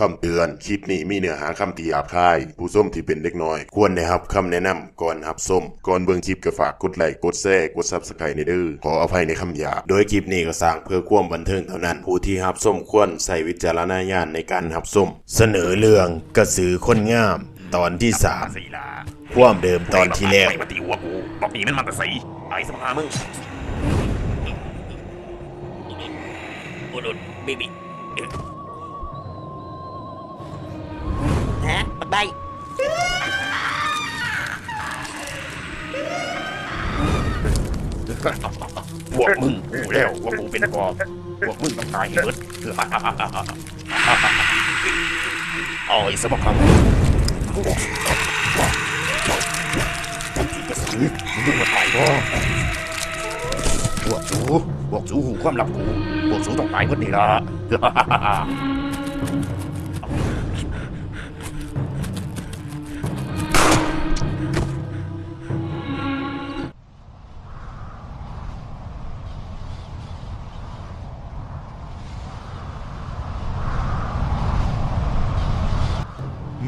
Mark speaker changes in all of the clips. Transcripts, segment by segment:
Speaker 1: คำเตือนคลิปนี้มีเนื้อหาคำที่หยาบคาย ผู้ส้มที่เป็นเด็กน้อย ควรได้รับคำแนะนำก่อนรับส้ม ก่อนเบิ่งคลิปก็ฝากกดไลค์กดแชร์กดซับสไครต์ในเด้อขออภัยในคำหยาบ โดยคลิปนี้ก็สร้างเพื่อความบันเทิงเท่านั้น ผู้ที่รับส้มควรใส่วิจารณญาณในการรับส้ม เสนอเรื่องกระสือคนงาม ตอนที่สามความเดิมตอนที่แรก
Speaker 2: ไม่มาตีหัวกูบอกหนีมันมันแต่สีไอ้สมภามึงโอุ
Speaker 3: ลุดบิบิ ฮะปักได้
Speaker 2: พวกมึงกูแล้วว่ากูเป็นปอบพวกมึงต้องตายให้หมดเอาไอ้สมภามึงกระสือมึงมาตายพ่อพวกสูพวกสูหูความลับกูพวกสูต้องตายคนนี้ละ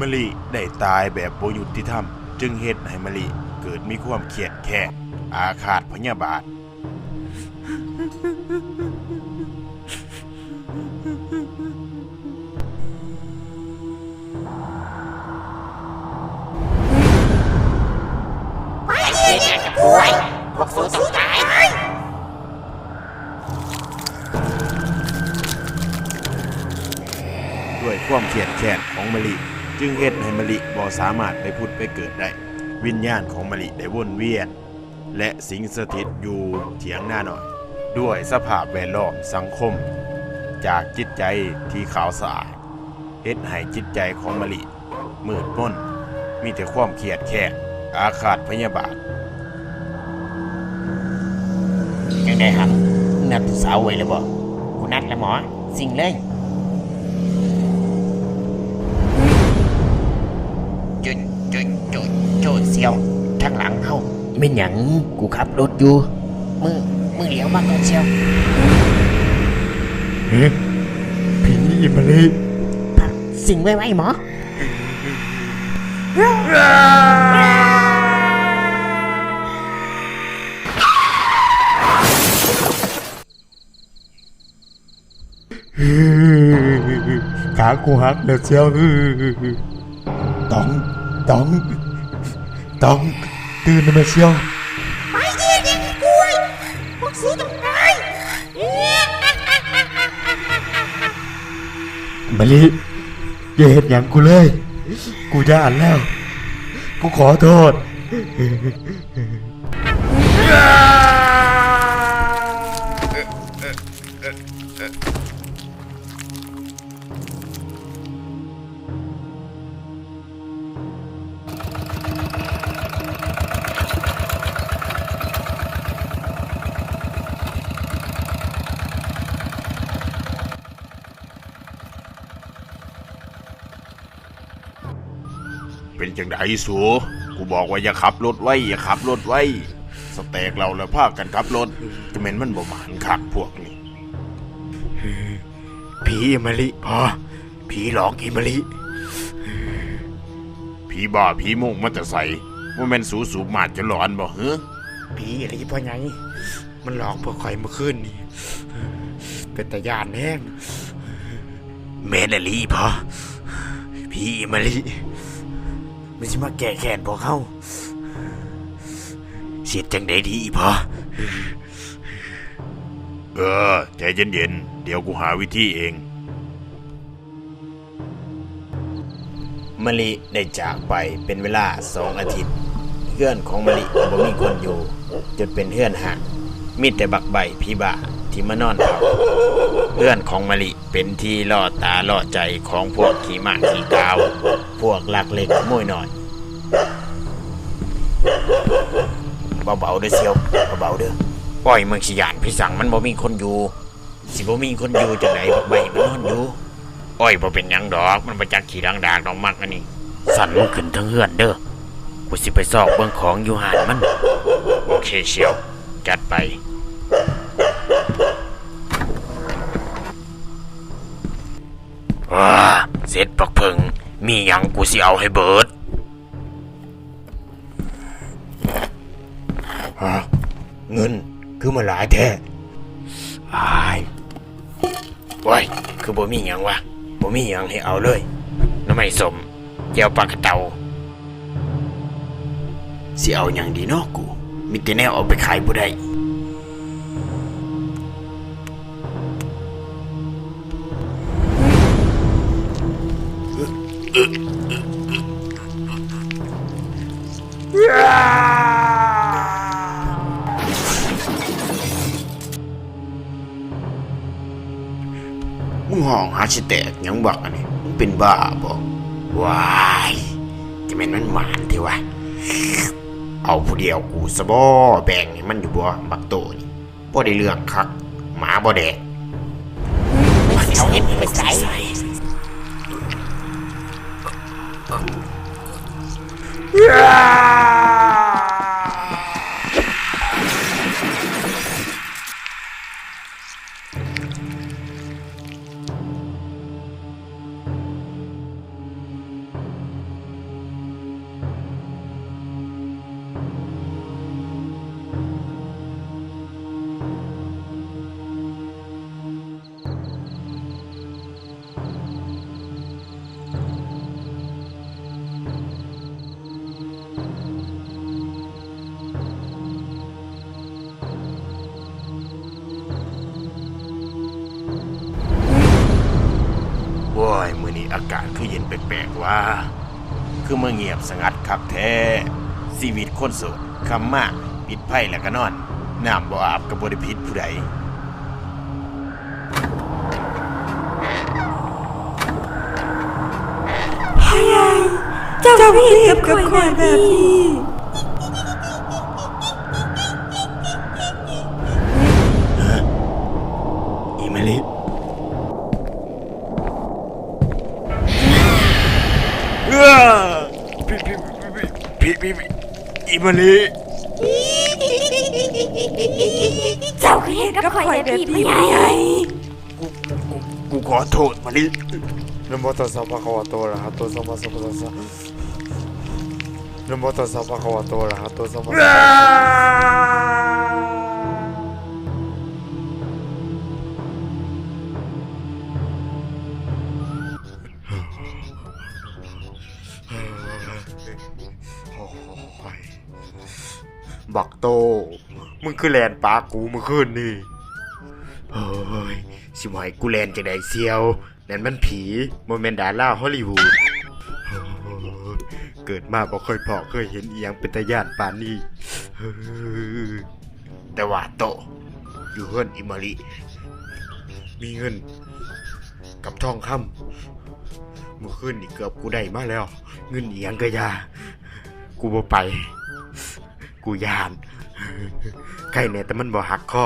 Speaker 1: มะลิได้ตายแบบโบยุติธรรม จึงเฮ็ดให้มะลิเกิดมีความเครียดแค้นอาฆาตพยาบาท
Speaker 3: ไอ้เหี้ยจะป่วยพวกสูต้องตาย
Speaker 1: ด้วยความเครียดแค้นของมะลิ จึงเฮ็ดให้มะลิบ่สามารถไปพุดไปเกิดได้ วิญญาณของมะลิได้วนเวียน และสิงสถิตอยู่เถียงหน้าหน่อย ด้วยสภาพแวดล้อมสังคม จากจิตใจที่ขาวสะอาดเฮ็ดให้จิตใจของมะลิมืดมนมีแต่ความเครียดแค้นอาฆาตพยาบาท
Speaker 3: ยังได้ครับนัดสาวไว้เลยบ่กูนัดแล้วหมอ สิ่งเลย จุดจุดจุดจุดเสียวทางหลังเฮาไม่หยังกูขับรถอยู่มึงมึงเหลียวมากก่อนเชียว
Speaker 1: ผีมะลิ
Speaker 3: พักสิ่งไว้ไว้หมอ
Speaker 1: ขากูหักแล้วเชียวต้อง ต้องต้องตื่นมาเชียว
Speaker 3: ไปเย็นยังกล้วยพวกสูต้องตาย
Speaker 1: มะลิอย่าเห็นอย่างกูเลย กูย่านแล้ว กูขอโทษ จังไดสูกูบอกว่าอย่าขับรถไว้ อย่าขับรถไว้ สเต็กเราแล้วพากันขับรถจะเม็นมันบ่หมานคักพวกนี้ผีมะลิพอผีหลอกอีมะลิผีบ้าผีมุ่งมันจะใส่ว่าแม่นสูสูบมาดจะหลอนบ่เฮ้อ
Speaker 4: ผีอะไรพ่อไงมันหลอกพวกข่อยเมื่อคืนนี่เป็นตาญาณแห้ง
Speaker 1: เมนอลีพอผีมะลิ
Speaker 4: มันสิมาแก่แขนพวกเขา
Speaker 1: เสียดจังไดดีพอเออใจเย็นๆ เดี๋ยวกูหาวิธีเองมะลิได้จากไปเป็นเวลาสองอาทิตย์เพื่อนของมะลิก็บ่มีคนอยู่ จนเป็นเพื่อนห่างมีแต่บักใบพี่บ่า ที่มานอนเผาเพื่อนของมะลิเป็นที่ล่อตาล่อใจของพวกขี่มากขี่กาว พวกลักเล็กขโมยหน้อยเบาๆเด้อเซียวเบาๆเด้อปล่อยเมืองสิยานพี่สั่งมันบ่มีคนอยู่ สิบ่มีคนอยู่จังไดบักใบมันนอนอยู่อ้อยบ่เป็นหยังดอกมันประจักขี่ดังดากดอกมักอันนี้ สั่นมันขึ้นทั้งเฮือนเด้อกูสิไปซอกเบิ่งของอยู่หานมัน โอเคเชียว จัดไป ว้า
Speaker 3: เสร็จปักเพิง มีหยังกูสิเอาให้เบิด
Speaker 1: ฮะเงินคือมาหลายแท้
Speaker 3: อายว้ยคือบ่มีหยังวะบ่มีหยังให้เอาเลยน้ำไม่สมเจียวปลากระเตาสิเอาหยังดีเนาะกู มีแต่แนวเอาไปขายบ่ได้ มึงห้องหาสิแตกหยังบักอันนี้มึงเป็นบ้าบ่ว้ายจะแม่นมันหมานเทวะ เอาผู้เดียวกูสบ่แบ่งให้มันอยู่บ่บักโตนี่บ่ได้เรื่องคัก หมาบ่แดกเอาเงินไปใส่
Speaker 1: ว้ แปลกๆว่า คือเมื่อเงียบสงัดคักแท้ชีวิตคนโสดคำมากปิดไพ่แล้วก็นอนน้ำบ่อาบกับบริพิษผู้ใด
Speaker 5: เจ้าพี่กับกับคนแบบนี้
Speaker 1: มะลิเจ้า
Speaker 5: ก็เห็นกับข่อยแบบนี้ไม่ใหญ่
Speaker 1: กูขอโทษมะลิ
Speaker 4: นะโมตัสสะภะคะวะโตอะระหะโตสัมมาสัมพุทธัสสะนะโมตัสสะภะคะวะโตอะระหะโตสัมมาสัมพุทธัสสะ บักโต มึงคือแลนปลากูเมื่อคืนนี่
Speaker 3: เฮ้ยสิบ่ให้กูแลนจังไดเซียว นั่นมันผีบ่แม่นดาราฮอลลีวูด
Speaker 4: เกิดมาบ่เคยพอเคยเห็นเอียงเป็นตาย่านปานนี้เฮ้ย
Speaker 3: แต่ว่าโต อยู่เฮือนอิมาริ
Speaker 4: มีเงิน กับทองคำเมื่อคืนนี่เกือบกูได้มาแล้ว เงินเอียงก็อยา กูบ่ไป กูยานใกล้เนี่ยแต่มันบ่หักคอ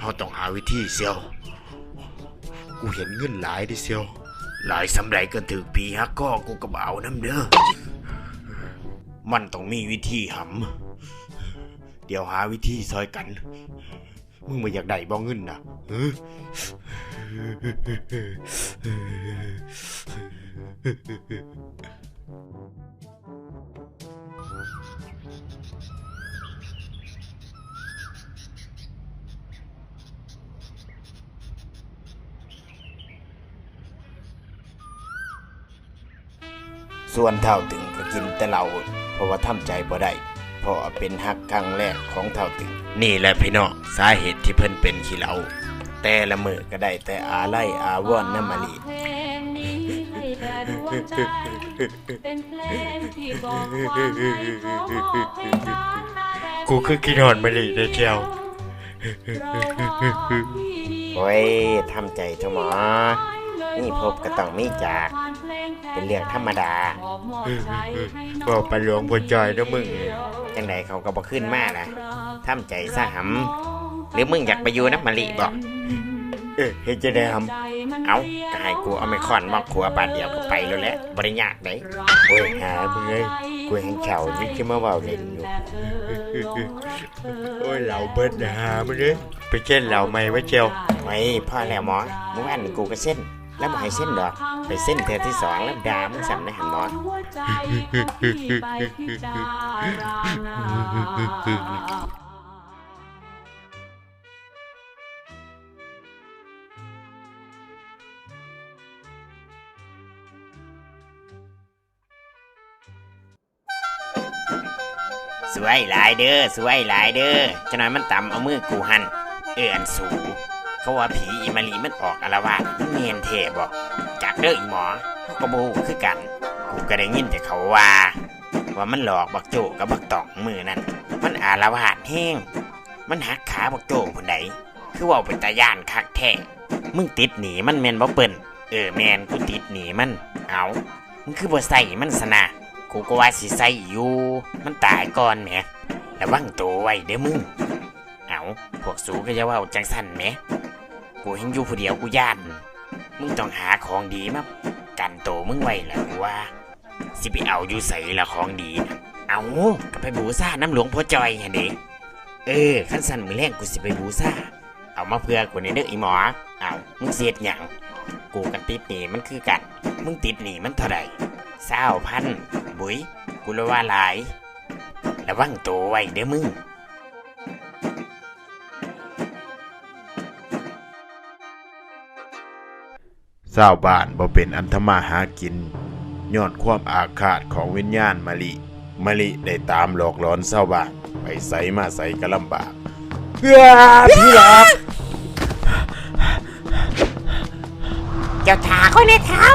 Speaker 3: เฮาต้องหาวิธีเซียว
Speaker 4: กูเห็นเงินหลายดิเซียว
Speaker 3: หลายสำไรก็ถือผีฮักก็กูก็บเอาน้ำเด้อมันต้องมีวิธีหำเดี๋ยวหาวิธีซอยกัน
Speaker 4: มึงมาอยากได้บ่เงินนะ
Speaker 3: ส่วนเท่าตึงก็กินแต่เหล้าเพราะว่าทำใจบ่ได้เพราะเป็นฮักครั้งแรกของเท่าตึง นี่แหละพี่น้องสาเหตุที่เพิ่นเป็นขี้เหล้าแต่ละมือก็ได้แต่อาไล่อาวอนน้ำมาลี
Speaker 6: ด่ดวงใจ เป็นเพลงที่บอกความในของให้รัก
Speaker 4: กูคือกินหอนมาเลยได้เจียว
Speaker 3: โอ้ยทำใจเถอะหมอ นี่พบก็ต้องมีจาก เป็นเรื่องธรรมดา
Speaker 4: บอกไปหลวงบนจอยนะมึง
Speaker 3: จังใดเขาก็บ่ขึ้นมานะทำใจซะหำหรือมึงอยากไปอยู่น้ำมะลิบอก
Speaker 4: เอ๊ะเฮ็ดจะได้ท
Speaker 3: เอาก็ให้กูเอาไม่คอนมอกขัวบาทเดียวก็ไปแล้วแหละบริยากไหนำ
Speaker 4: โอ้ยหามึงเอ้ยกูแหงเฉานี่จะมาเบาเล่นอยู่ โอ้ยเหล่าเบิดนะหามึงเอ้ยไปเช่นเหล่าไม่ไว้เจียว
Speaker 3: ไว้พ่อแล้วหมอเมื่อวานกูก็เส้น แล้วบ่ให้เส้นดอก ไปเส้นเธอที่สองแล้วดามึงสั่นได้หันหมอ สวยหลายเด้อสวยหลายเด้อจะน้อยมันต่ำเอามือกูหัน เอื้อนสูเขาว่าผีอีมาลีมันออกอารวาสมันเมนเทบอกจากเด้ออีหมอเขาก็บูคือกัน กูก็ได้ยินแต่เขาว่า ว่ามันหลอกบักโจกับบักตองมือนั่นมันอารวาสแห้งมันหักขาบักโจคนใดคือว่าเป็นตาย่านคักแท้มึงติดหนีมันแมนบ่เปิ้นเออแมนกูติดหนีมัน เอามึงคือบ่ใส่มันสนะ กูก็ว่าสิใส่อยู่ มันตายก่อนแหมระวังตัวไว้เด้อมึง เอาพวกสูก็จะว่าจังสั่นแหมกูเห็นอยู่ผู้เดียวกูย่าน มึงต้องหาของดีมากันโตมึงไว้แหละกูว่า สิไปเอาอยู่ใส่ละของดีนะเอาก็ไปบูซ่าน้ำหลวงพ่อจอยฮะเด็กเออขั้นสั่นมือแรงกูสิไปบูซ่า เอามาเพื่อกูในเด้ออีหมอ เอามึงเสียดหยัง กูกันติดหนีมันคือกัน มึงติดหนีมันเท่าไหร่ เศร้าพัน บุยกูละว่าหลาย ระวังตัวไว้เด้อมึง
Speaker 1: ชาวบ้านบ่เป็นอันธมาหากินย้อนความอาฆาตของวิญญาณมะลิมะลิได้ตามหลอกหลอนชาวบ้านไปใส่มาใส่ก็ลำบากเพื่อพี่หลอก
Speaker 3: เจ้าถาค่อยในเท้า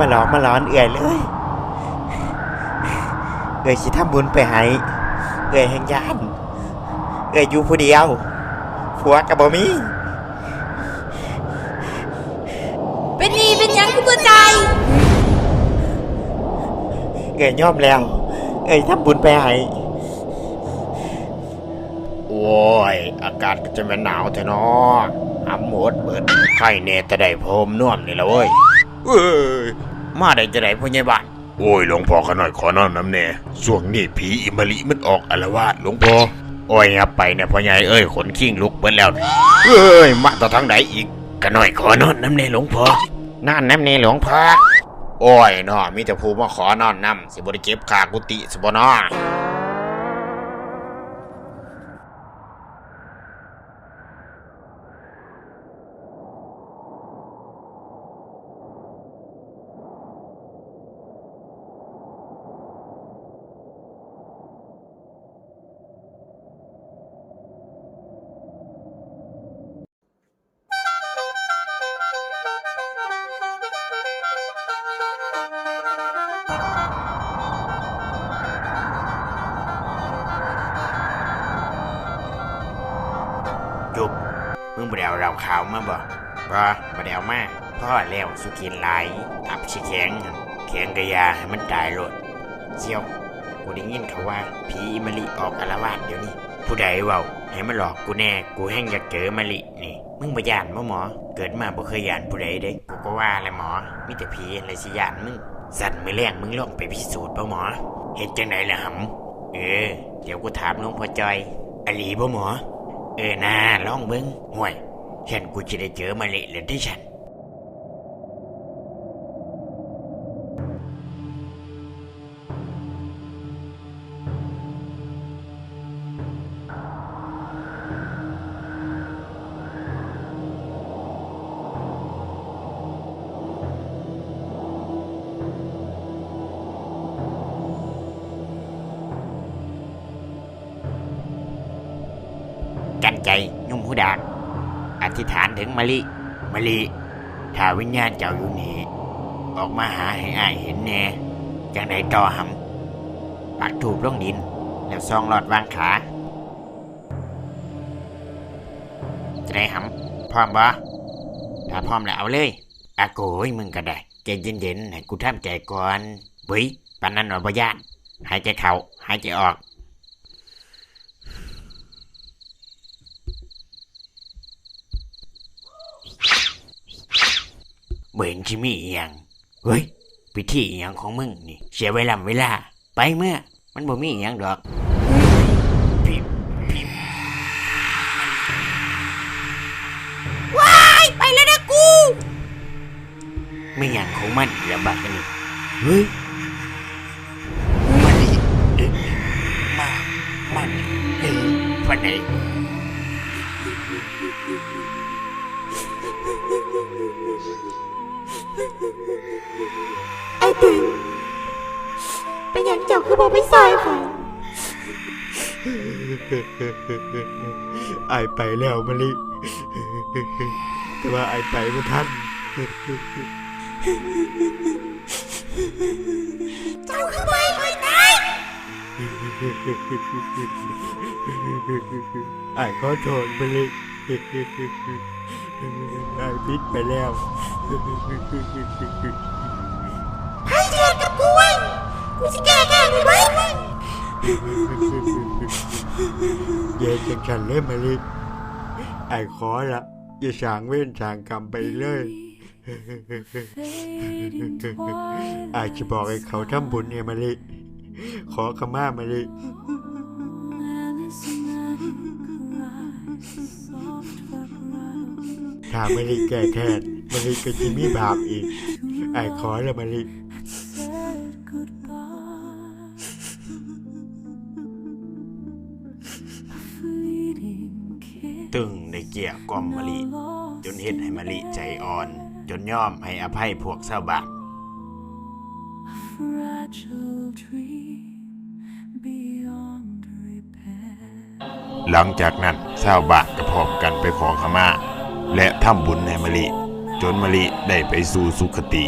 Speaker 7: มาหลอกมาหลอนเอื่อยเลย เอื่อยสิทำบุญไปให้เอื่อยแห่งยานเอื่อยอยู่ผู้เดียวผัวกับบ่มี
Speaker 5: เป็นหนีเป็นหยังคือบ่ใจาย
Speaker 7: เอื่อยยอมแล้ว เอื่อยทำบุญไปให้
Speaker 3: โอ้ย อากาศก็จะแม่นหนาวแท้เนาะหำหมดเบิดไข่เนแต่ได้พรมน่วมนี่ละเว้ย เอ้ยมาได้จะได้พ่อใหญ่บ้าน
Speaker 1: โอ้ยหลวงพ่อขน่อยขอนอนน้ำแน่ช่วงนี้ผีอิมะลิมันออกอารวาสหลวงพ่อ
Speaker 3: โอ้ยงับไปเนี่ยพ่อใหญ่เอ้ยขนขิ้งลุกเบิดแล้วเอ้ยมาต่อทางไหนอีกกันหน่อยขอนอนน้ำเนหลวงพ่อนั่นน้ำเนหลวงพ่อโอ้ยนาะมีแต่ผู้มาขอนอนน้ำสิบริเก็บขากุฏิสิบนา ขาวมาบ่บ่บ่ได้เอามาพ่อแล้วสุกินหลายอับชิแข็งแข็งกะยาให้มันตายโลดเจียวกูได้ยินเขาว่าผีมะลิออกอารวาสเดี๋ยวนี้ ผู้ใดเว้าให้มันหลอกกูแน่กูแห้งอยากเจอมะลินี่ มึงบ่ย่านบ่หมอ เกิดมาบ่เคยย่านผู้ใดเด้กูก็ว่าแหละหมอมีแต่ผีอะไรสิย่านมึงสั่นมือแรงมึงลองไปพิสูจน์บ่หมอเฮ็ดจังไดล่ะหำเออ เดี๋ยวกูถามหลวงพ่อจอยอลีบ่หมอ เออนาลองเบิ้งห่วย ฉันกูจะได้เจอ ธิษฐานถึงมะลิมะลิถ้าวิญญาณเจ้าอยู่นี่ออกมาหาให้อายเห็นแน่จังใดต่อหำปักถูกลงดิน แล้วซองหลอดวางขาจะได้หำพร้อมบ่ถ้าพร้อมแล้วเอาเลยอาโกยมึงก็ได้ใจเย็นๆให้กูทำใจก่อนบุ้ยปานนั้นหน่อยบ่ยานหายใจเข้าหายใจออก เบเห็นชิมีอหย่างเฮ้ยพิธีอหย่างของมึงนี่ เสียเวลาเวลา ไปเมื่อ มันบ่มีอหย่างดอกพิมพ์พิมพ์
Speaker 5: ไปแล้วนะกู
Speaker 3: ไม่อย่างของมันระบาดกันนี่เฮ้ย ไอา
Speaker 5: ย
Speaker 4: ไปแล้วมะลิ แต่ว่าไอายไปไม่ทัน
Speaker 5: เจ้าคือไม่ไปไหน
Speaker 4: ไอายขอโทษมะลิไอายพิดไปแล้ว
Speaker 5: ให้เดือดกับกูไว้กูจะแก้แก้ไม่ไหว
Speaker 4: เยจังฉันเลยมะลิไอายขอละอย่าสางเว้นสางกรรมไปเลยอาจจะบอกให้เขาทำบุญเนี่ยมะลิขอขมามะลิถ้ามะลิแก้แค้นมะลิก็จะมีบาปอีกไอ้ขอละมะลิ
Speaker 1: ตึงได้เกี่ยกล่อมมะลิจนเฮ็ดให้มะลิใจอ่อน จนยอมให้อภัยพวกชาวบ้าน
Speaker 6: fragile dream beyond repair.
Speaker 1: หลังจากนั้นชาวบ้านก็พร้อมกันไปขอขมา และทำบุญให้มะลิ จนมะลิได้ไปสู่สุคติ